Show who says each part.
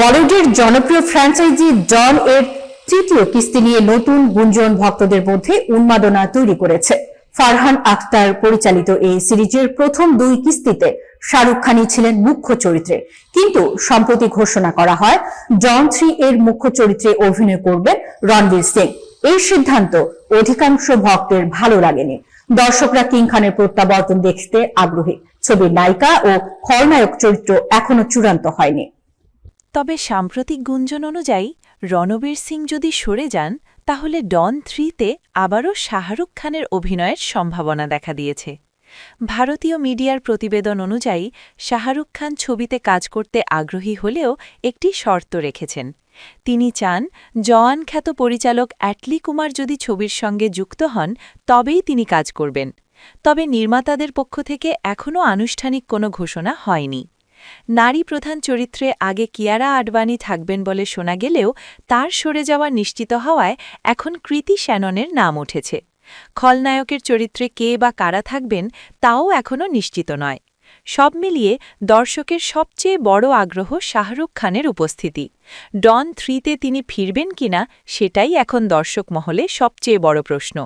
Speaker 1: বলিউডের জনপ্রিয় ফ্র্যাঞ্চাইজি ডন এর তৃতীয় কিস্তি নিয়ে নতুন গুঞ্জন ভক্তদের মধ্যে উন্মাদনা তৈরি করেছে। ফারহান আখতার পরিচালিত এই সিরিজের প্রথম দুই কিস্তিতে শাহরুখ খানই ছিলেন মুখ্য চরিত্রে। কিন্তু সম্প্রতি ঘোষণা করা হয়, জন থ্রি এর মুখ্য চরিত্রে অভিনয় করবেন রণবীর সিং। এই সিদ্ধান্ত অধিকাংশ ভক্তের ভালো লাগেনি। দর্শকরা কিং খানের প্রত্যাবর্তন দেখতে আগ্রহী। ছবির নায়িকা ও খলনায়ক চরিত্র এখনও চূড়ান্ত হয়নি।
Speaker 2: তবে সাম্প্রতিক গুঞ্জন অনুযায়ী, রণবীর সিং যদি সরে যান, তাহলে ডন থ্রিতে আবারও শাহরুখ খানের অভিনয়ের সম্ভাবনা দেখা দিয়েছে। ভারতীয় মিডিয়ার প্রতিবেদন অনুযায়ী, শাহরুখ খান ছবিতে কাজ করতে আগ্রহী হলেও একটি শর্ত রেখেছেন। তিনি চান, জওয়ান খ্যাত পরিচালক অ্যাটলি কুমার যদি ছবির সঙ্গে যুক্ত হন, তবেই তিনি কাজ করবেন। তবে নির্মাতাদের পক্ষ থেকে এখনও আনুষ্ঠানিক কোনো ঘোষণা হয়নি। নারী প্রধান চরিত্রে আগে কিয়ারা আডবাণী থাকবেন বলে শোনা গেলেও তার সরে যাওয়া নিশ্চিত হওয়ায় এখন কৃতি শ্যাননের নাম উঠেছে। খলনায়কের চরিত্রে কে বা কারা থাকবেন তাও এখনও নিশ্চিত নয়। সব মিলিয়ে দর্শকের সবচেয়ে বড় আগ্রহ শাহরুখ খানের উপস্থিতি। ডন থ্রিতে তিনি ফিরবেন কিনা সেটাই এখন দর্শক মহলে সবচেয়ে বড় প্রশ্ন।